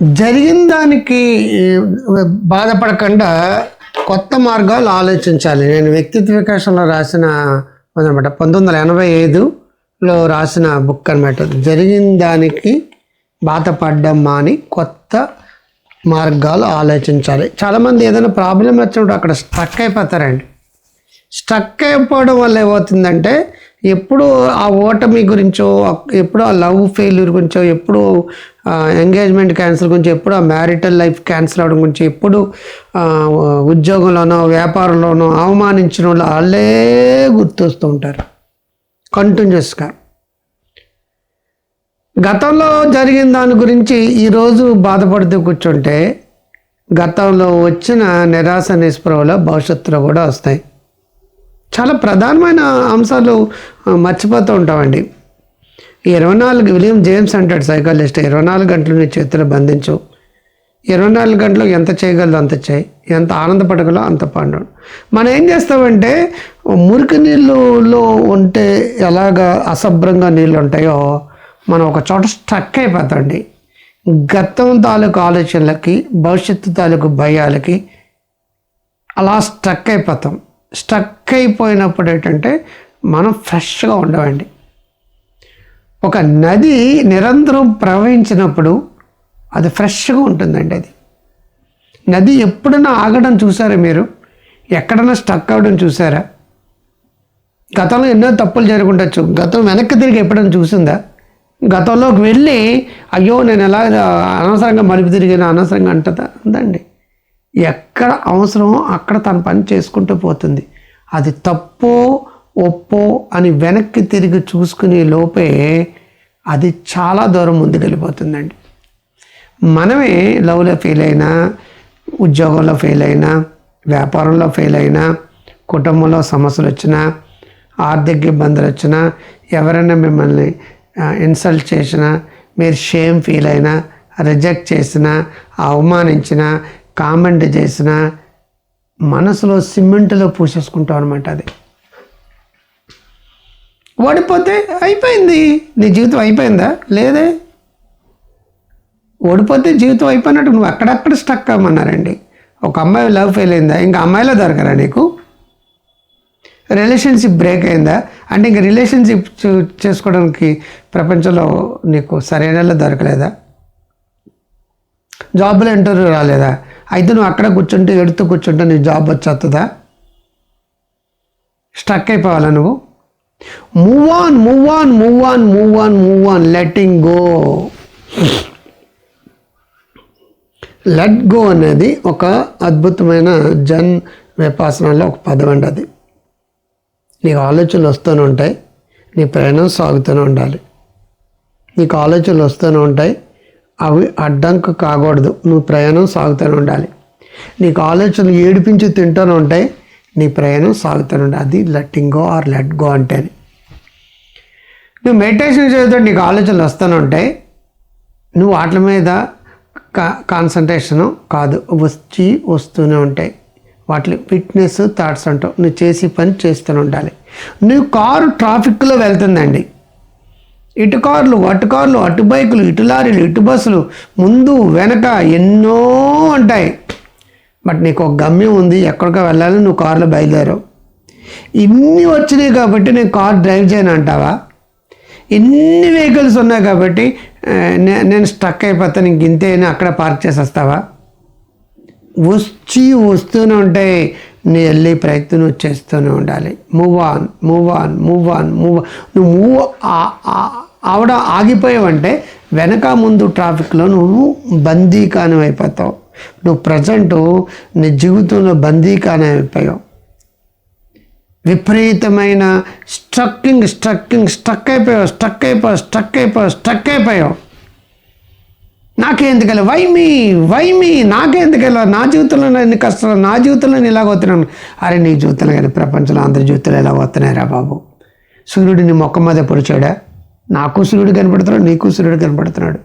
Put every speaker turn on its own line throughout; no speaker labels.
జరిగిన దానికి బాధపడకుండా కొత్త మార్గాలు ఆలోచించాలి. నేను వ్యక్తిత్వ వికాసంలో రాసిన అనమాట పంతొమ్మిది వందల ఎనభై ఐదులో రాసిన బుక్ అనమాట జరిగిన దానికి బాధపడ్డం మాని కొత్త మార్గాలు ఆలోచించాలి. చాలామంది ఏదైనా ప్రాబ్లం వచ్చినప్పుడు అక్కడ స్ట్రక్ అయిపోతారండి. స్ట్రక్ అయిపోవడం వల్ల ఏమవుతుందంటే ఎప్పుడు ఆ ఓటమి గురించో ఎప్పుడు ఆ లవ్ ఫెయిల్యూర్ గురించో ఎప్పుడు ఎంగేజ్మెంట్ క్యాన్సిల్ గురించి ఎప్పుడు ఆ మ్యారిటల్ లైఫ్ క్యాన్సిల్ అవడం గురించి ఎప్పుడు ఉద్యోగంలోనో వ్యాపారంలోనో అవమానించిన వాళ్ళు వాళ్ళే గుర్తొస్తూ ఉంటారు. కంటిన్యూస్గా గతంలో జరిగిన దాని గురించి ఈరోజు బాధపడుతూ కూర్చుంటే గతంలో వచ్చిన నిరాశ నిస్పృహలో భవిష్యత్తులో కూడా వస్తాయి. చాలా ప్రధానమైన అంశాలు మర్చిపోతూ ఉంటామండి. ఈ ఇరవై నాలుగు విలియం జేమ్స్ అంటాడు సైకాలజిస్ట్. ఇరవై నాలుగు గంటలు నీ చేతులు బంధించు. ఇరవై నాలుగు గంటలు ఎంత చేయగలదో అంత చేయి. ఎంత ఆనందపడగలో అంత పండు మనం ఏం చేస్తామంటే మురికి నీళ్ళలో ఉంటే ఎలాగ అసభ్రంగా నీళ్ళు ఉంటాయో మనం ఒక చోట స్ట్రక్ అయిపోతాండి గతం తాలూకు ఆలోచనలకి భవిష్యత్తు తాలూకు భయాలకి అలా స్ట్రక్ అయిపోతాం. స్ట్రక్ అయిపోయినప్పుడు ఏంటంటే మనం ఫ్రెష్గా ఉండవండి ఒక నది నిరంతరం ప్రవహించినప్పుడు అది ఫ్రెష్గా ఉంటుందండి అది. నది ఎప్పుడైనా ఆగడం చూసారా మీరు? ఎక్కడైనా స్టక్ అవ్వడం చూసారా? గతంలో ఎన్నో తప్పులు జరుగుండొచ్చు. గతం వెనక్కి తిరిగి ఎప్పుడైనా చూసిందా? గతంలోకి వెళ్ళి అయ్యో నేను ఎలా అనవసరంగా మలుపు తిరిగిన అనవసరంగా అంటదా? ఉందండి. ఎక్కడ అవసరమో అక్కడ తన పని చేసుకుంటూ పోతుంది. అది తప్పు ఒప్పో అని వెనక్కి తిరిగి చూసుకునే లోపే అది చాలా దూరం ముందుకెళ్ళిపోతుందండి మనమే లవ్లో ఫెయిల్ అయినా ఉద్యోగంలో ఫెయిల్ అయినా వ్యాపారంలో ఫెయిల్ అయినా కుటుంబంలో సమస్యలు వచ్చినా ఆర్థిక ఇబ్బందులు వచ్చినా ఎవరైనా మిమ్మల్ని ఇన్సల్ట్ చేసినా మీరు షేమ్ ఫీల్ అయినా రిజెక్ట్ చేసినా అవమానించినా కామెంట్ చేసినా మనసులో సిమెంట్లో పూసేసుకుంటాం అనమాట అది. ఓడిపోతే అయిపోయింది. నీ జీవితం అయిపోయిందా? లేదే. ఓడిపోతే జీవితం అయిపోయినట్టు నువ్వు అక్కడక్కడ స్టక్ అవ్వమన్నారండి. ఒక అమ్మాయి లవ్ ఫెయిల్ అయిందా? ఇంకా అమ్మాయిలో దొరకరా నీకు? రిలేషన్షిప్ బ్రేక్ అయిందా? అంటే ఇంక రిలేషన్షిప్ చూ- చేసుకోవడానికి ప్రపంచంలో నీకు సరైన దొరకలేదా? జాబ్లో ఇంటర్వ్యూ రాలేదా? అయితే నువ్వు అక్కడ కూర్చుంటే ఎడుతూ కూర్చుంటే నీ జాబ్ వచ్చేస్తుందా స్ట్రక్ అయిపోవాలా నువ్వు? Move on move on move on move on move on letting go let go అనేది ఒక అద్భుతమైన జన్ విపాసనలో ఒక పదం అండి అది. నీకు ఆలోచనలు వస్తూనే ఉంటాయి నీ ప్రయాణం సాగుతూనే ఉండాలి. నీకు ఆలోచనలు వస్తూనే ఉంటాయి అవి అడ్డంకు కాకూడదు. నువ్వు ప్రయాణం సాగుతూనే ఉండాలి. నీకు ఆలోచనలు ఏడిపించి తింటూనే ఉంటాయి నీ ప్రయాణం సాగుతూనే అది letting go or let go అంటే నువ్వు మెడిటేషన్ చేస్తే నీకు ఆలోచనలు వస్తూనే ఉంటాయి. నువ్వు వాటి మీద కా కాన్సన్ట్రేషను కాదు వచ్చి వస్తూనే ఉంటాయి. వాటి ఫిట్నెస్ థాట్స్ అంటావు. నువ్వు చేసి పని చేస్తూనే ఉండాలి. నువ్వు కారు ట్రాఫిక్లో వెళ్తుందండి. ఇటు కార్లు అటు కార్లు అటు బైకులు ఇటు లారీలు ఇటు బస్సులు ముందు వెనక ఎన్నో ఉంటాయి. బట్ నీకు ఒక గమ్యం ఉంది ఎక్కడికో వెళ్ళాలి నువ్వు కారులో బయలుదేరావు ఇన్ని వచ్చినాయి కాబట్టి నేను కార్ డ్రైవ్ చేయను అంటావా? ఎన్ని వెహికల్స్ ఉన్నాయి కాబట్టి నేను స్ట్రక్ అయిపోతాను ఇంక ఇంతే అక్కడ పార్క్ చేసి వస్తావా వచ్చి వస్తూనే ఉంటాయి నీ వెళ్ళే ప్రయత్నం నువ్వు చేస్తూనే ఉండాలి. Move on move on move on move నువ్వు మూవ్ ఆవిడ ఆగిపోయావంటే వెనక ముందు ట్రాఫిక్లో నువ్వు బందీకానం అయిపోతావు. నువ్వు ప్రజెంట్ నీ జీవితంలో బందీకానం అయిపోయావు. విపరీతమైన స్ట్రక్కింగ్ స్ట్రక్కింగ్ స్ట్రక్ అయిపోయావు స్ట్రక్ అయిపోయావు స్ట్రక్ అయిపోయావు స్ట్రక్ అయిపోయావు నాకేందుకెళ్ళ వై మీ వై మీ నాకేందుకెళ్ళ నా జీవితంలో ఎన్ని కష్టాలు నా జీవితంలో నేను ఇలాగ వస్తున్నాను అరే నీ జీవితంలో కానీ ప్రపంచంలో అందరి జీవితంలో ఎలా వస్తున్నాయిరా బాబు? సూర్యుడిని మొక్క మీద పొడిచాడా? నాకు సూర్యుడు కనపడుతున్నాడు నీకు సూర్యుడు కనపడుతున్నాడు.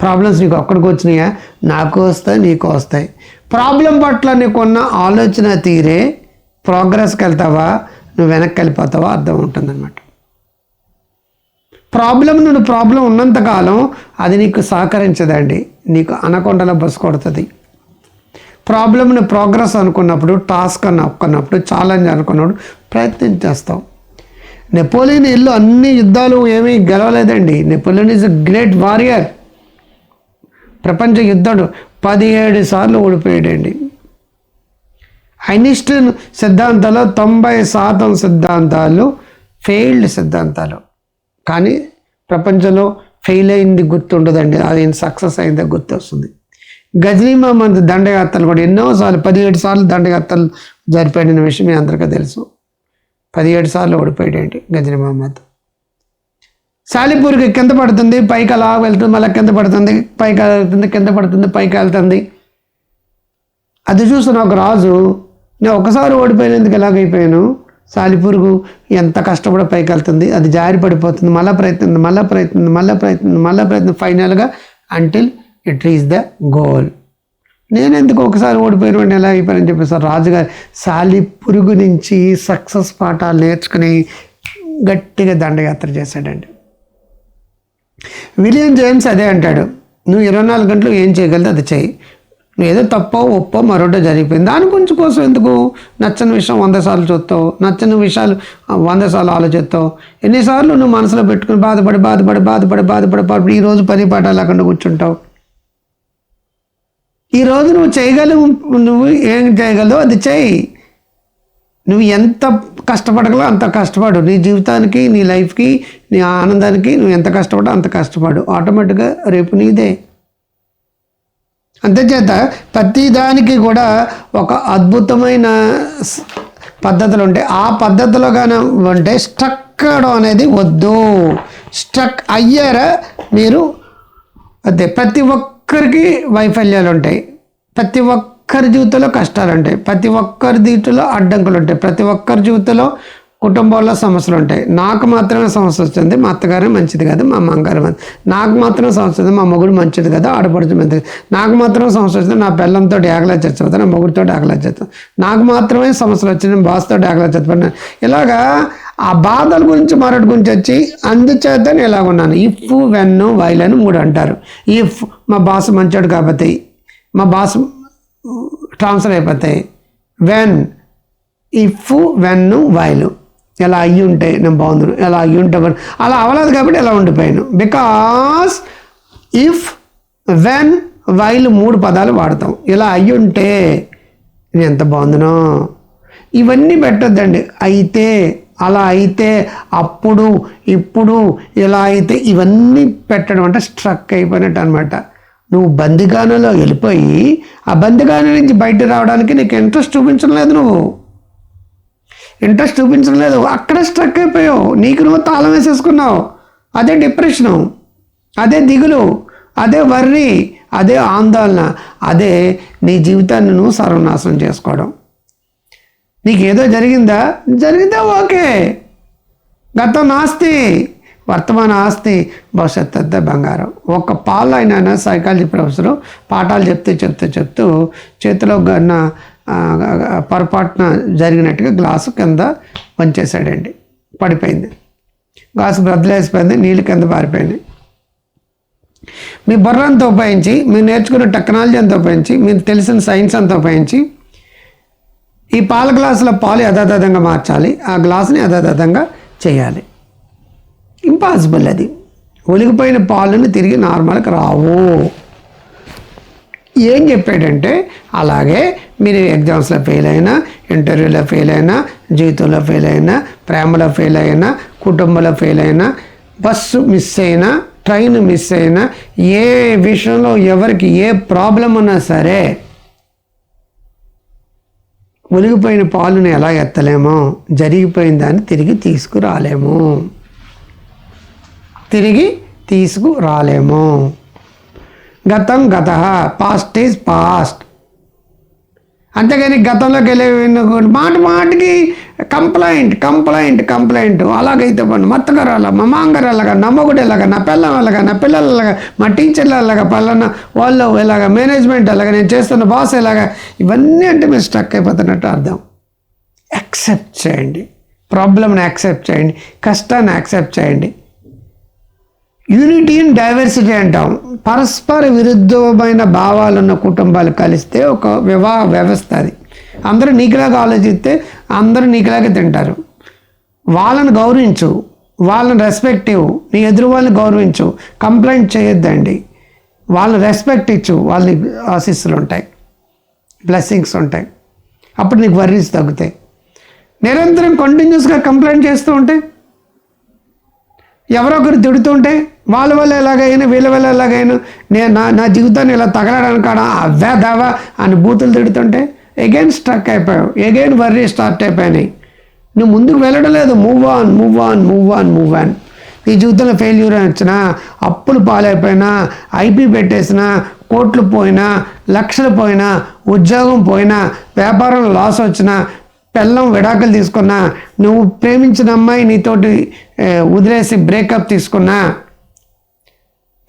ప్రాబ్లమ్స్ నీకు ఒక్కడికి వచ్చినాయా? నాకు వస్తాయి నీకు వస్తాయి. ప్రాబ్లం పట్ల నీకున్న ఆలోచన తీరే ప్రోగ్రెస్కి వెళ్తావా? నువ్వు వెనక్కి వెళ్ళిపోతావా? అర్థం ఉంటుందన్నమాట. ప్రాబ్లం నువ్వు ప్రాబ్లం ఉన్నంతకాలం అది నీకు సహకరించదండి. నీకు అనకొండలో బస్సు కొడుతుంది. ప్రాబ్లంని ప్రోగ్రెస్ అనుకున్నప్పుడు టాస్క్ అని అనుకున్నప్పుడు ఛాలెంజ్ అనుకున్నప్పుడు ప్రయత్నం చేస్తాం. నెపోలియన్ ఇల్లు అన్ని యుద్ధాలు ఏమీ గెలవలేదండి. Napoleon is a great warrior ప్రపంచ యుద్ధం పదిహేడు సార్లు ఓడిపోయాడండి. ఐనిస్టన్ సిద్ధాంతాలు తొంభై శాతం సిద్ధాంతాలు ఫెయిల్డ్ సిద్ధాంతాలు. కానీ ప్రపంచంలో ఫెయిల్ అయింది గుర్తుండదండి. అది సక్సెస్ అయిందే గుర్తు వస్తుంది గజనీ మహమ్మద్ దండయాత్రలు కూడా ఎన్నోసార్లు పదిహేడు సార్లు దండయాత్రలు జరిపాడిన విషయం మీ అందరికీ తెలుసు. పదిహేడు సార్లు ఓడిపోయాడండి గజనీమా మహమ్మద్ సాలిపూర్కి కింద పడుతుంది పైకి అలా వెళ్తుంది మళ్ళీ కింద పడుతుంది పైకి వెళ్తుంది కింద పడుతుంది పైకి వెళ్తుంది. అది చూసిన ఒక రాజు నేను ఒకసారి ఓడిపోయినందుకు ఎలాగైపోయాను సాలిపురుగు ఎంత కష్టపడి పైకి వెళ్తుంది అది జారి పడిపోతుంది మళ్ళీ ప్రయత్నం మళ్ళీ ప్రయత్నం మళ్ళీ ప్రయత్నం మళ్ళీ ప్రయత్నం ఫైనల్గా until it reach the goal నేను ఎందుకు ఒకసారి ఓడిపోయిన ఎలా అయిపోయానని చెప్పేసి రాజుగారు సాలి పురుగు నుంచి సక్సెస్ పాఠాలు నేర్చుకుని గట్టిగా దండయాత్ర చేశాడండి. విలియం జేమ్స్ అదే అంటాడు. నువ్వు ఇరవై నాలుగు గంటలు ఏం చేయగలదు అది చేయి నువ్వు ఏదో తప్పో ఒప్పో మరొకటో జరిగిపోయింది. దాని గురించి కోసం ఎందుకు నచ్చని విషయం వంద సార్లు చూస్తావు? నచ్చని విషయాలు వంద సార్లు ఆలోచిస్తావు? ఎన్నిసార్లు నువ్వు మనసులో పెట్టుకుని బాధపడి బాధపడి బాధపడి బాధపడి బాధపడి ఈరోజు పని పాట లేకుండా కూర్చుంటావు? ఈరోజు నువ్వు చేయగలవు నువ్వు ఏం చేయగలవు అది చేయి నువ్వు ఎంత కష్టపడగలవు అంత కష్టపడు. నీ జీవితానికి నీ లైఫ్కి నీ ఆనందానికి నువ్వు ఎంత కష్టపడో అంత కష్టపడు. ఆటోమేటిక్గా రేపు నీదే. అంతేచేత ప్రతిదానికి కూడా ఒక అద్భుతమైన స్- పద్ధతులు ఉంటాయి. ఆ పద్ధతిలో కానీ ఉంటే స్ట్రక్ అవడం అనేది వద్దు. స్ట్రక్ అయ్యారా మీరు? అదే ప్రతి ఒక్కరికి వైఫల్యాలు ఉంటాయి. ప్రతి ఒక్కరి జీవితంలో కష్టాలు ఉంటాయి. ప్రతి ఒక్కరి దీంట్లో అడ్డంకులు ఉంటాయి. ప్రతి ఒక్కరి జీవితంలో కుటుంబంలో సమస్యలు ఉంటాయి. నాకు మాత్రమే సమస్య వచ్చింది. మా అత్తగారే మంచిది కదా. మా అమ్మగారు మంచిది. నాకు మాత్రమే సమస్య వచ్చింది. మా మొగుడు మంచిది కదా. ఆడపడుచు మంచిది నాకు మాత్రమే సమస్య వచ్చింది. నా పిల్లలతో ఏకలా చచ్చిపోతాను నా మొగుడితో ఏకలా చచ్చిపోతాను నాకు మాత్రమే సమస్యలు వచ్చింది. బాస్తో ఏకలా చచ్చిపోతాను ఇలాగా ఆ బాధల గురించి మరొకటి గురించి వచ్చి అందుచేత నేను ఇలాగ ఉన్నాను. ఇఫ్ వెన్ను వైల్ అని మూడు అంటారు. ఇఫ్ మా బాస్ మంచోడు కాబట్టి మా బాస్ ట్రాన్స్ఫర్ అయిపోతాయి. వెన్ ఇఫ్ వెన్ వైలు ఎలా అయ్యి ఉంటే నేను బాగుంది ఎలా అయ్యి ఉంటే అలా అవ్వలేదు కాబట్టి ఎలా ఉండిపోయాను. బికాస్ ఇఫ్ వెన్ వైల్ మూడు పదాలు వాడతాం. ఇలా అయ్యి ఉంటే నేను ఎంత బాగుందినో ఇవన్నీ పెట్టొద్దండి. అయితే అలా అయితే అప్పుడు ఇప్పుడు ఇలా అయితే ఇవన్నీ పెట్టడం అంటే స్ట్రక్ అయిపోయినట్టు అనమాట నువ్వు బందిగానలో వెళ్ళిపోయి ఆ బందిగాన నుంచి బయట రావడానికి నీకు ఇంట్రెస్ట్ చూపించడం లేదు నువ్వు. ఇంట్రెస్ట్ చూపించడం లేదు. అక్కడే స్ట్రక్ అయిపోయావు. నీకు నువ్వు తాళం వేసేసుకున్నావు. అదే డిప్రెషను అదే దిగులు అదే వర్రి అదే ఆందోళన అదే నీ జీవితాన్ని నువ్వు సర్వనాశనం చేసుకోవడం. నీకేదో జరిగిందా? జరిగిందా? ఓకే. గతం నాస్తి. వర్తమాన ఆస్తి భవిష్యత్ అంతా బంగారం. ఒక పాలు ఆయన సైకాలజీ ప్రొఫెసరు పాఠాలు చెప్తూ చెప్తూ చెప్తూ చేతిలో గన్న పొరపాటున జరిగినట్టుగా గ్లాసు కింద వంచేసాడండి పడిపోయింది. గ్లాసు బ్రద్దలేసిపోయింది నీళ్ళు కింద పారిపోయింది. మీ బుర్రంతా ఉపయోగించి మీరు నేర్చుకున్న టెక్నాలజీ అంతా ఉపయోగించి మీకు తెలిసిన సైన్స్ అంతా ఉపయోగించి ఈ పాల గ్లాసులో పాలు యథాతథంగా మార్చాలి ఆ గ్లాసుని యథాతథంగా చేయాలి. ఇంపాసిబుల్ అది. ఒలిగిపోయిన పాలను తిరిగి నార్మల్కి రావు. ఏం చెప్పాడంటే అలాగే మీరు ఎగ్జామ్స్లో ఫెయిల్ అయినా ఇంటర్వ్యూలో ఫెయిల్ అయినా జీవితంలో ఫెయిల్ అయినా ప్రేమలో ఫెయిల్ అయినా కుటుంబంలో ఫెయిల్ అయినా బస్సు మిస్ అయినా ట్రైన్ మిస్ అయినా ఏ విషయంలో ఎవరికి ఏ ప్రాబ్లం ఉన్నా సరే ఒలిగిపోయిన పాలుని ఎలా ఎత్తలేమో? జరిగిపోయిన దాన్ని తిరిగి తీసుకురాలేము. తిరిగి తీసుకురాలేము. గతం గత పాస్ట్ ఈజ్ పాస్ట్ అంతేగాని గతంలోకి వెళ్ళే మాట మాటకి కంప్లైంట్ కంప్లైంట్ కంప్లైంట్ అలాగైతే పని. మత్తగారు అలా మా మాంగారు అలాగా నా ఎలాగా నా పిల్లం ఎలాగా నా పిల్లలు మా టీచర్లు ఎలాగా పలానా వాళ్ళు ఎలాగా మేనేజ్మెంట్ అలాగా నేను చేస్తున్న బాస్ ఎలాగా ఇవన్నీ అంటే మీరు స్టక్ అయిపోతున్నట్టు అర్థం. యాక్సెప్ట్ చేయండి. ప్రాబ్లమ్ని యాక్సెప్ట్ చేయండి. కష్టాన్ని యాక్సెప్ట్ చేయండి. యూనిటీ ఇన్ డైవర్సిటీ అంటాం. పరస్పర విరుద్ధమైన భావాలున్న కుటుంబాలు కలిస్తే ఒక వివాహ వ్యవస్థ అది. అందరూ నీకులాగా ఆలోచిస్తే అందరూ నీకులాగే తింటారు. వాళ్ళని గౌరవించు. వాళ్ళని రెస్పెక్టివ్ నీ ఎదురు వాళ్ళని గౌరవించు. కంప్లైంట్ చేయొద్దండి. వాళ్ళని రెస్పెక్ట్ ఇచ్చు. వాళ్ళని ఆశీస్సులు ఉంటాయి. బ్లెస్సింగ్స్ ఉంటాయి. అప్పుడు నీకు వర్రీస్ తగ్గుతాయి. నిరంతరం కంటిన్యూస్గా కంప్లైంట్ చేస్తూ ఉంటే ఎవరో ఒకరు తిడుతుంటే వాళ్ళ వల్ల ఎలాగైనా వీళ్ళ వల్ల ఎలాగైనా నేను నా నా జీవితాన్ని ఇలా తగలడానికి కాడ? అవ్వా దావా అని బూతులు తిడుతుంటే ఎగైన్ స్ట్రక్ అయిపోయావు. ఎగైన్ వర్రీ స్టార్ట్ అయిపోయినాయి. నువ్వు ముందుకు వెళ్ళడం లేదు. Move on move on move on move on ఈ జీవితంలో ఫెయిల్యూర్ వచ్చినా అప్పులు పాలైపోయినా ఐపీ పెట్టేసినా కోట్లు పోయినా లక్షలు పోయినా ఉద్యోగం పోయినా వ్యాపారం లాస్ వచ్చినా పెళ్ళం విడాకులు తీసుకున్నా నువ్వు ప్రేమించిన అమ్మాయి నీతోటి వదిలేసి బ్రేకప్ తీసుకున్నా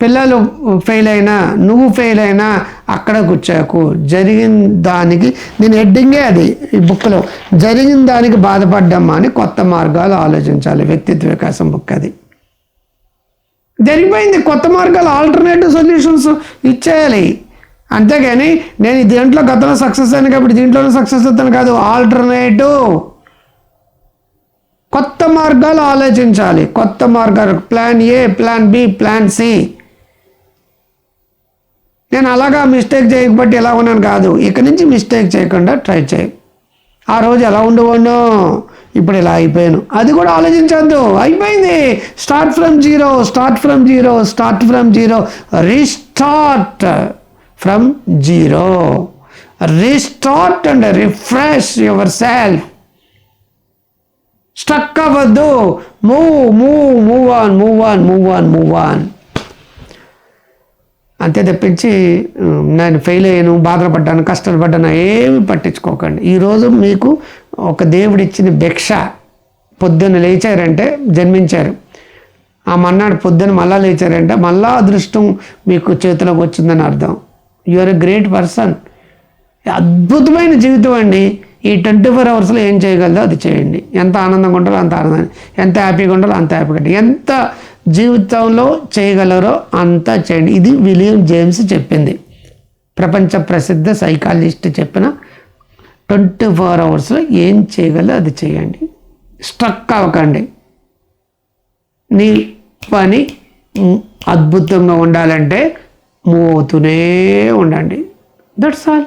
పిల్లలు ఫెయిల్ అయినా నువ్వు ఫెయిల్ అయినా అక్కడ కూర్చోకు జరిగిన దానికి నేను హెడ్డింగే అది ఈ బుక్లో జరిగిన దానికి బాధపడ్డమ్మా అని కొత్త మార్గాలు ఆలోచించాలి. వ్యక్తిత్వ వికాసం బుక్ అది. జరిగిపోయింది. కొత్త మార్గాలు ఆల్టర్నేటివ్ సొల్యూషన్స్ ఇచ్చేయాలి. అంతేగాని నేను దీంట్లో గతంలో సక్సెస్ అయ్యాను కాబట్టి దీంట్లోనే సక్సెస్ అవుతాను కాదు. ఆల్టర్నేటివ్ కొత్త మార్గాలు ఆలోచించాలి. కొత్త మార్గాలు. Plan A plan B plan C నేను అలాగా మిస్టేక్ చేయకపోతే ఎలా ఉన్నాను కాదు. ఇక నుంచి మిస్టేక్ చేయకుండా ట్రై చేయి. ఆ రోజు ఎలా ఉండేవాడినో ఇప్పుడు ఇలా అయిపోయాను. అది కూడా ఆలోచించద్దు. అయిపోయింది. Start from zero start from zero start from zero restart from zero restart and refresh yourself stuck అవ్వద్దు. Move move move on move on move on move on అంతే తప్పించి నేను ఫెయిల్ అయ్యాను బాధపడ్డాను కష్టాలు పడ్డాను ఏమి పట్టించుకోకండి. ఈరోజు మీకు ఒక దేవుడిచ్చిన భిక్ష పొద్దున్న లేచారంటే జన్మించారు. ఆ మన్నాడు పొద్దున్న మళ్ళా లేచారంటే మళ్ళా అదృష్టం మీకు చేతిలోకి వచ్చిందని అర్థం. యూఆర్ ఎ గ్రేట్ పర్సన్ అద్భుతమైన జీవితం అండి. ఈ ట్వంటీ ఫోర్ అవర్స్లో ఏం చేయగలదో అది చేయండి. ఎంత ఆనందంగా ఉండాలో అంత ఆనందం ఎంత హ్యాపీగా ఉండాలో అంత హ్యాపీగా ఎంత జీవితంలో చేయగలరో అంత చేయండి. ఇది విలియం జేమ్స్ చెప్పింది. ప్రపంచ ప్రసిద్ధ సైకాలజిస్ట్ చెప్పిన ట్వంటీ ఫోర్ అవర్స్లో ఏం చేయగలరు అది చేయండి. స్ట్రక్ అవ్వకండి. నీ పని అద్భుతంగా ఉండాలంటే మూవ్ అవుతూనే ఉండండి. That's all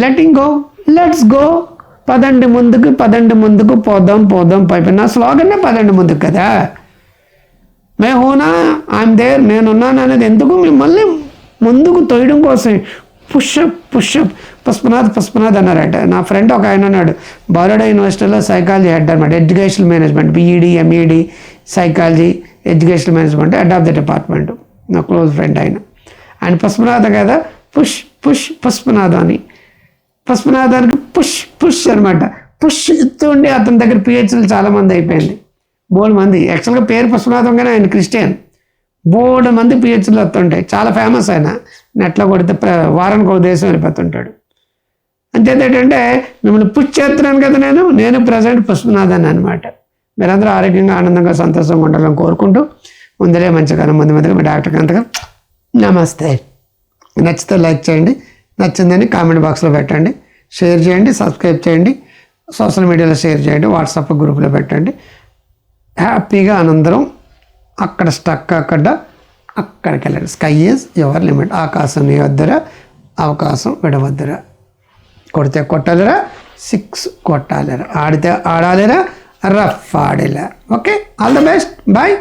letting go let's go పదండి ముందుకు పదండి ముందుకు పోదాం పోదాం పైపు నా స్లోగన్నే పదండి ముందుకు కదా. మే హోనా ఐఎమ్ దేర్ నేనున్నాను అనేది ఎందుకు మిమ్మల్ని ముందుకు తోయడం కోసం? పుష్అప్ పుష్అప్ పుష్పనాథ్ పుష్పనాథ్ అన్నారట. నా ఫ్రెండ్ ఒక ఆయన అన్నాడు బరోడా యూనివర్సిటీలో సైకాలజీ హెడ్ అనమాట educational management BEd MEd psychology educational management head of the department నా క్లోజ్ ఫ్రెండ్ ఆయన. ఆయన పుష్పనాథ కదా? పుష్ పుష్ పుష్పనాథ్ అని. పుష్పనాథానికి పుష్ పుష్ అనమాట పుష్ ఇస్తుండి అతని దగ్గర పిహెచ్లు చాలామంది అయిపోయింది. బోల్డ్ మంది. యాక్చువల్గా పేరు పుష్పనాథం ఆయన క్రిస్టియన్. బోల్డ్ మంది పిహెచ్లు వస్తుంటాయి. చాలా ఫేమస్ ఆయన. నెట్లో కొడితే ప్ర- వారానికి ఒక దేశం వెళ్ళిపోతుంటాడు. అంతేత ఏంటంటే మిమ్మల్ని పుష్ చేస్తున్నాను కదా నేను నేను ప్రజెంట్ పుష్పనాథన్ అనమాట మీరందరూ ఆరోగ్యంగా ఆనందంగా సంతోషంగా ఉండాలని కోరుకుంటూ ముందరే మంచిగా ముందు ముందుగా మీ డాక్టర్ కాంతగా నమస్తే. నచ్చితే లైక్ చేయండి. నచ్చిందని కామెంట్ బాక్స్లో పెట్టండి. షేర్ చేయండి. సబ్స్క్రైబ్ చేయండి. సోషల్ మీడియాలో షేర్ చేయండి. వాట్సాప్ గ్రూప్లో పెట్టండి. హ్యాపీగా అనంతరం అక్కడ స్టక్ అక్కడ అక్కడికి వెళ్ళండి. స్కై ఈజ్ యువర్ లిమిట్ ఆకాశం నీ వద్దరా అవకాశం విడవద్దురా. కొడితే కొట్టాలిరా? సిక్స్ కొట్టాలిరా? ఆడితే ఆడాలిరా? Rough ఆడేలా. Okay all the best boy